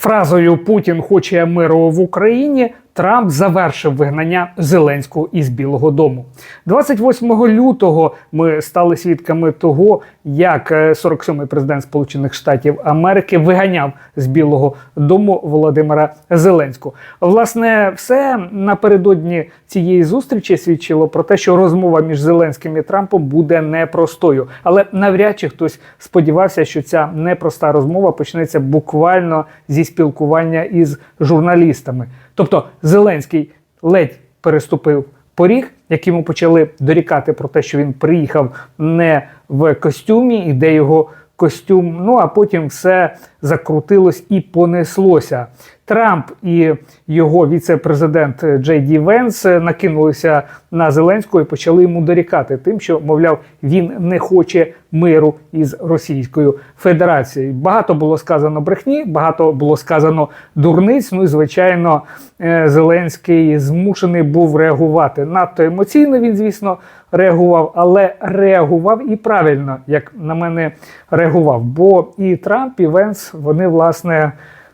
Фразою Путін хоче миру в Україні. Трамп завершив вигнання Зеленського із Білого Дому. 28 лютого ми стали свідками того, як е, 47-й президент Сполучених Штатів Америки виганяв з Білого Дому Володимира Зеленського. Власне, все напередодні цієї зустрічі свідчило про те, що розмова між Зеленським і Трампом буде непростою. Але навряд чи хтось сподівався, що ця непроста розмова почнеться буквально зі спілкування із журналістами. Тобто Зеленський ледь переступив поріг, як почали дорікати про те, що він приїхав не в костюмі, і де його костюм. Ну а потім все закрутилось і понеслося. Трамп і його віце-президент Джей Ді Венс накинулися на Зеленського і почали йому дорікати тим, що мовляв він не хоче миру із Російською Федерацією. Багато було сказано брехні, багато було сказано дурниць. Ну і звичайно, е, Зеленський змушений був реагувати. Надто емоційно він, звісно, реагував, але реагував і правильно, як на мене, реагував. Бо і Трамп, і Венс вони власне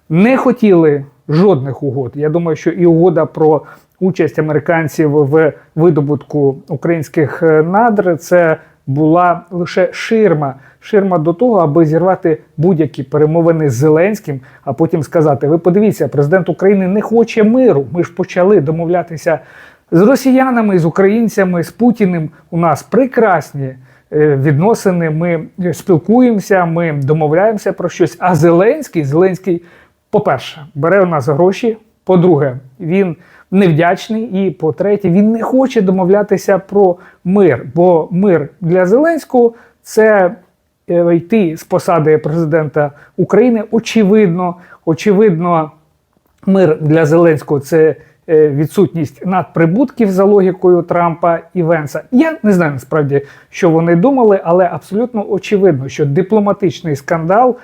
не хотіли жодних угод. Я думаю, що і угода про участь американців в видобутку українських е, надр це була лише ширма. Ширма до того, аби зірвати будь-які перемовини з Зеленським, а потім сказати: Ви подивіться, президент України не хоче миру. Ми ж почали домовлятися з росіянами, з українцями, з Путіним. У нас прекрасні е, відносини. Ми спілкуємося, ми домовляємося про щось. А Зеленський, Зеленський, по-перше, бере у нас гроші. По-друге, він невдячний. І по-третє, він не хоче домовлятися про мир. Бо мир для Зеленського це е, йти з посади президента України. Очевидно, очевидно, мир для Зеленського це е, відсутність надприбутків за логікою Трампа і Венса. Я не знаю насправді, що вони думали, але абсолютно очевидно, що дипломатичний скандал,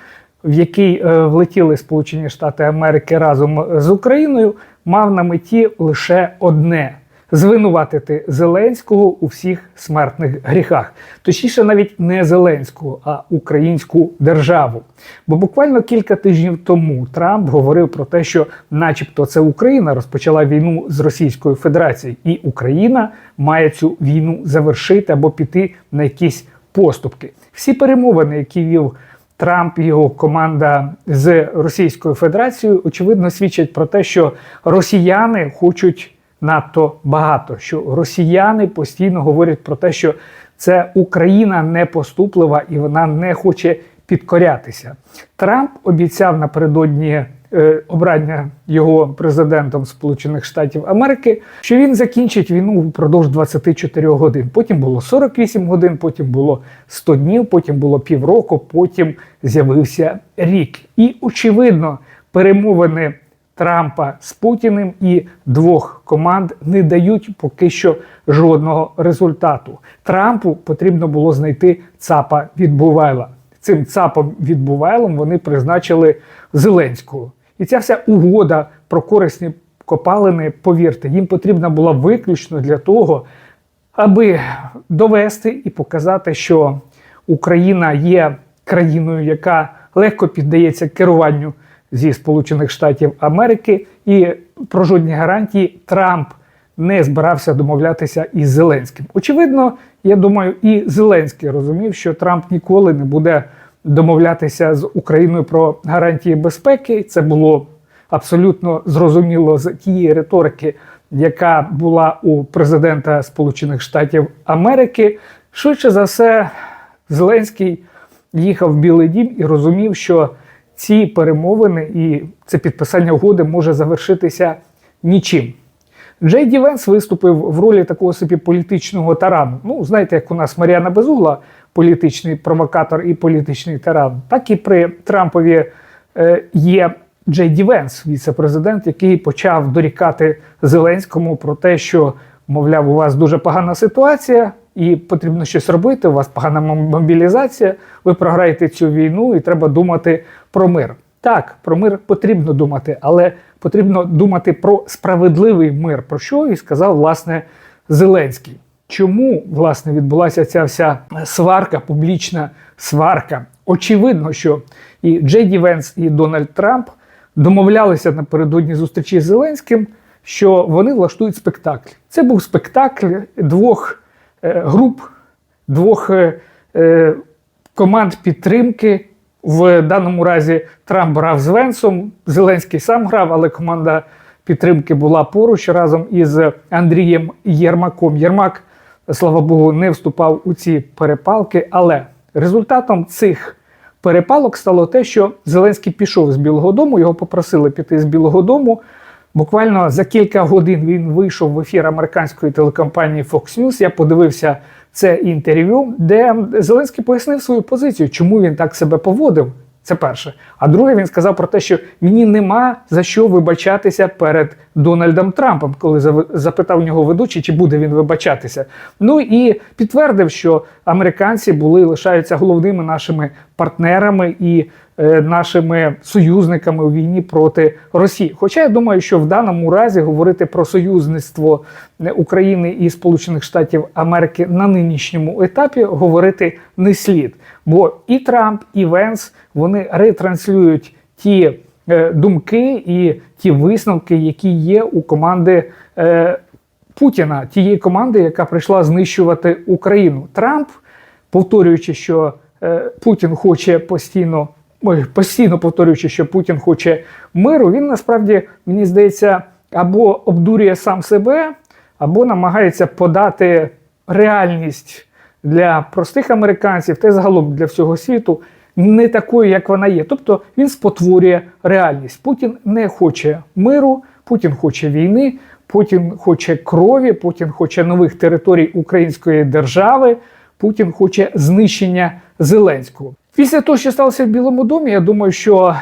в який е, влетіли Сполучені Штати Америки разом з Україною, мав на меті лише одне. Звинуватити Зеленського у всіх смертних гріхах, точніше, навіть не Зеленського, а українську державу. Бо буквально кілька тижнів тому Трамп говорив про те, що, начебто, це Україна розпочала війну з Російською Федерацією, і Україна має цю війну завершити або піти на якісь поступки. Всі перемовини, які вів Трамп і його команда з Російською Федерацією, очевидно, свідчать про те, що росіяни хочуть надто багато. Що росіяни постійно говорять про те, що це Україна непоступлива і вона не хоче підкорятися. Трамп обіцяв напередодні обрання його президентом Сполучених Штатів Америки, що він закінчить війну впродовж 24 годин. Потім було 48 годин, потім було 100 днів, потім було півроку, потім з'явився рік. І очевидно, перемовини. Трампа з Путіним і двох команд не дають поки що жодного результату. Трампу потрібно було знайти ЦАПа від Бувайла. Цим ЦАПом від Бувайлом вони призначили Зеленського. І ця вся угода про корисні копалини, повірте, їм потрібна була виключно для того, аби довести і показати, що Україна є країною, яка легко піддається керуванню зі Сполучених Штатів Америки, і про жодні гарантії Трамп не збирався домовлятися із Зеленським. Очевидно, я думаю, і Зеленський розумів, що Трамп ніколи не буде домовлятися з Україною про гарантії безпеки. Це було абсолютно зрозуміло з тієї риторики, яка була у президента Сполучених Штатів Америки. Швидше за все, Зеленський їхав в Білий Дім і розумів, що ці перемовини і це підписання угоди може завершитися нічим. Джей Ді Венс виступив в ролі такого собі політичного тарану. Ну, знаєте, як у нас Маріана Безугла, політичний провокатор і політичний таран, так і при Трампові е, є Джей Ді Венс, віце-президент, який почав дорікати Зеленському про те, що, мовляв, у вас дуже погана ситуація. І потрібно щось робити. У вас погана мобілізація. Ви програєте цю війну, і треба думати про мир. Так, про мир потрібно думати, але потрібно думати про справедливий мир. Про що і сказав власне Зеленський. Чому власне відбулася ця вся сварка, публічна сварка? Очевидно, що і Джей Ді Венс, і Дональд Трамп домовлялися напередодні зустрічі з Зеленським, що вони влаштують спектакль. Це був спектакль двох е, груп, двох е, е, команд підтримки. В даному разі Трамп грав з Венсом, Зеленський сам грав, але команда підтримки була поруч разом із Андрієм Єрмаком. Єрмак, слава Богу, не вступав у ці перепалки, але результатом цих перепалок стало те, що Зеленський пішов з Білого Дому, його попросили піти з Білого Дому. Буквально за кілька годин він вийшов в ефір американської телекомпанії Fox News. Я подивився це інтерв'ю, де Зеленський пояснив свою позицію, чому він так себе поводив. Це перше. А друге, він сказав про те, що мені нема за що вибачатися перед Дональдом Трампом, коли запитав нього ведучий, чи буде він вибачатися. Ну і підтвердив, що американці були лишаються головними нашими партнерами і нашими союзниками у війні проти Росії. Хоча я думаю, що в даному разі говорити про союзництво е, України і Сполучених Штатів Америки на нинішньому етапі говорити не слід. Бо і Трамп, і Венс вони ретранслюють ті е, думки і ті висновки, які є у команди. Е, Путіна, тієї команди, яка прийшла знищувати Україну. Трамп, повторюючи, що е, Путін хоче постійно, постійно повторюючи, що Путін хоче миру, він насправді, мені здається, або обдурює сам себе, або намагається подати реальність для простих американців та й загалом для всього світу не такою, як вона є. Тобто він спотворює реальність. Путін не хоче миру, Путін хоче війни. Путін хоче крові, Путін хоче нових територій Української держави, Путін хоче знищення Зеленського. Після того, що сталося в Білому домі, я думаю, що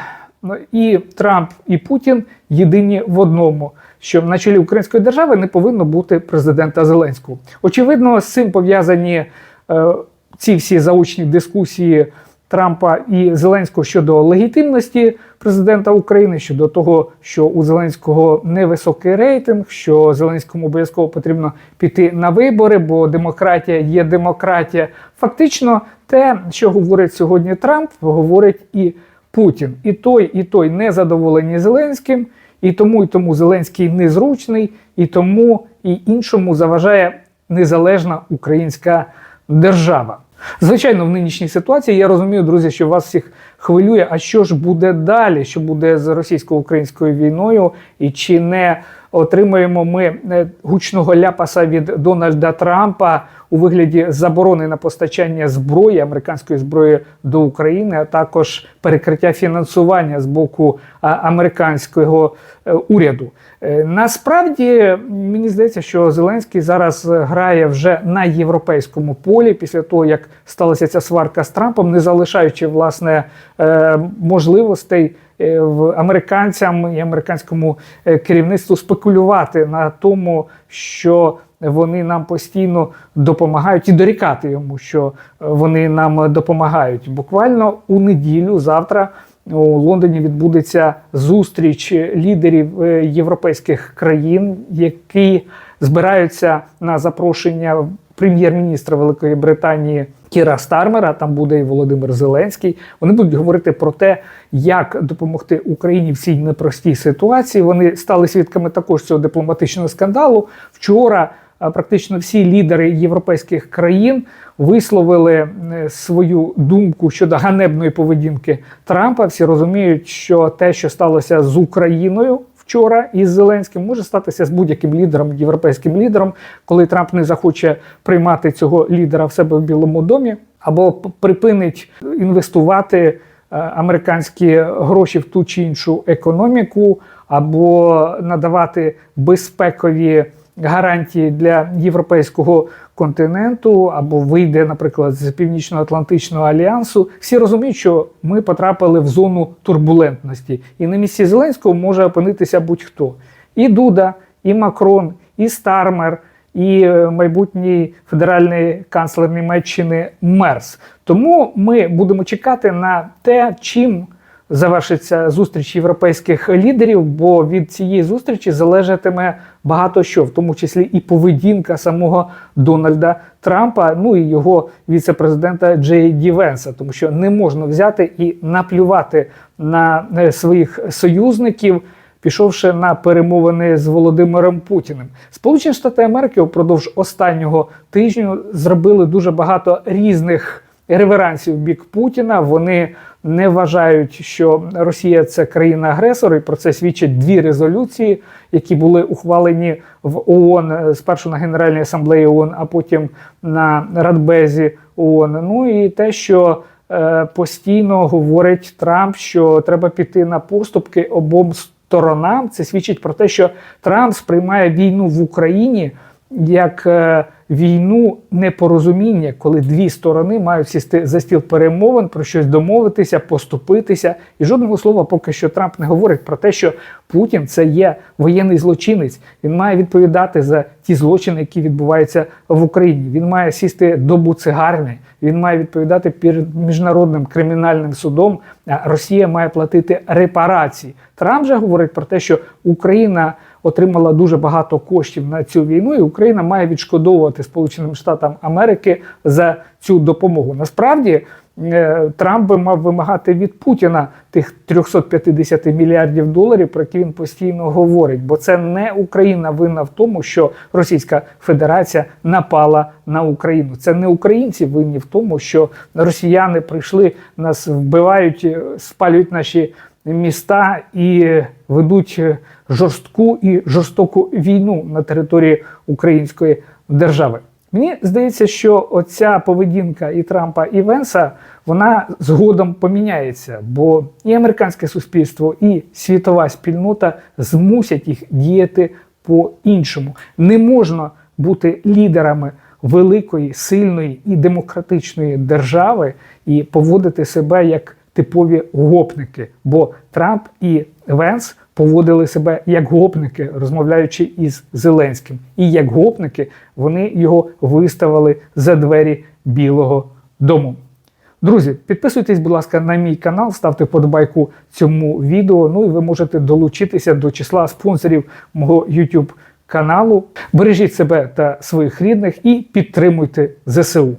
і Трамп, і Путін єдині в одному, що на чолі Української держави не повинно бути президента Зеленського. Очевидно, з цим пов'язані е, ці всі заочні дискусії. Трампа і Зеленського щодо легітимності президента України, щодо того, що у Зеленського невисокий рейтинг, що Зеленському обов'язково потрібно піти на вибори, бо демократія є демократія. Фактично, те, що говорить сьогодні Трамп, говорить і Путін. І той, і той не задоволені Зеленським, і тому, і тому Зеленський незручний, і тому і іншому заважає незалежна українська держава. Звичайно, в нинішній ситуації я розумію, друзі, що вас всіх хвилює, а що ж буде далі, що буде з російсько-українською війною, і чи не отримаємо ми е, гучного ляпаса від Дональда Трампа у вигляді заборони на постачання зброї, американської зброї до України, а також перекриття фінансування з боку американського е, уряду. Е, Насправді мені здається, що Зеленський зараз грає вже на європейському полі після того, як сталася ця сварка з Трампом, не залишаючи власне можливостей в американцям і американському е, керівництву спекулювати на тому, що вони нам постійно допомагають і дорікати йому, що е, вони нам допомагають. Буквально у неділю завтра. У Лондоні відбудеться зустріч лідерів е, європейських країн, які збираються на запрошення прем'єр-міністра Великої Британії Кіра Стармера. Там буде і Володимир Зеленський. Вони будуть говорити про те, як допомогти Україні в цій непростій ситуації. Вони стали свідками також цього дипломатичного скандалу. Вчора практично всі лідери європейських країн висловили е, свою думку щодо ганебної поведінки Трампа. Всі розуміють, що те, що сталося з Україною вчора із Зеленським, може статися з будь-яким лідером, європейським лідером, коли Трамп не захоче приймати цього лідера в себе в Білому домі, або припинить інвестувати е, американські гроші в ту чи іншу економіку, або надавати безпекові гарантії для європейського континенту, або вийде, наприклад, з Північно-Атлантичного альянсу. Всі розуміють, що ми потрапили в зону турбулентності, і на місці Зеленського може опинитися будь-хто: і Дуда, і Макрон, і Стармер. І е, майбутній федеральний канцлер Німеччини Мерс. Тому ми будемо чекати на те, чим завершиться зустріч європейських лідерів, бо від цієї зустрічі залежатиме багато що, в тому числі і поведінка самого Дональда Трампа, ну і його віце-президента Джей Ді Венса, тому що не можна взяти і наплювати на е, своїх союзників. Пішовши на перемовини з Володимиром Путіним, Сполучені Штати Америки упродовж останнього тижня зробили дуже багато різних реверансів в бік Путіна. Вони не вважають, що Росія це країна-агресор, і про це свідчать дві резолюції, які були ухвалені в ООН е, спершу на Генеральній асамблеї ООН, а потім на Радбезі ООН. Ну і те, що е, постійно говорить Трамп, що треба піти на поступки обом сторонам. Це свідчить про те, що Трамп сприймає війну в Україні як е, війну непорозуміння, коли дві сторони мають сісти за стіл перемовин, про щось домовитися, поступитися. І жодного слова поки що Трамп не говорить про те, що Путін це є воєнний злочинець. Він має відповідати за ті злочини, які відбуваються в Україні. Він має сісти до буцигарні, він має відповідати перед міжнародним кримінальним судом. Росія має платити репарації. Трамп же говорить про те, що Україна отримала дуже багато коштів на цю війну, і Україна має відшкодовувати Сполученим Штатам Америки за цю допомогу. Насправді е, Трамп би мав вимагати від Путіна тих 350 мільярдів доларів, про які він постійно говорить, бо це не Україна винна в тому, що Російська Федерація напала на Україну. Це не українці винні в тому, що росіяни прийшли, нас вбивають, е, спалюють наші міста і ведуть жорстку і жорстоку війну на території української держави. Мені здається, що оця поведінка і Трампа і Венса вона згодом поміняється, бо і американське суспільство, і світова спільнота змусять їх діяти по-іншому. Не можна бути лідерами великої, сильної і демократичної держави і поводити себе як типові гопники. Бо Трамп і Венс поводили себе як гопники, розмовляючи із Зеленським. І як гопники вони його виставили за двері Білого Дому. Друзі, підписуйтесь, будь ласка, на мій канал, ставте вподобайку цьому відео. Ну і ви можете долучитися до числа спонсорів мого YouTube каналу. Бережіть себе та своїх рідних і підтримуйте ЗСУ.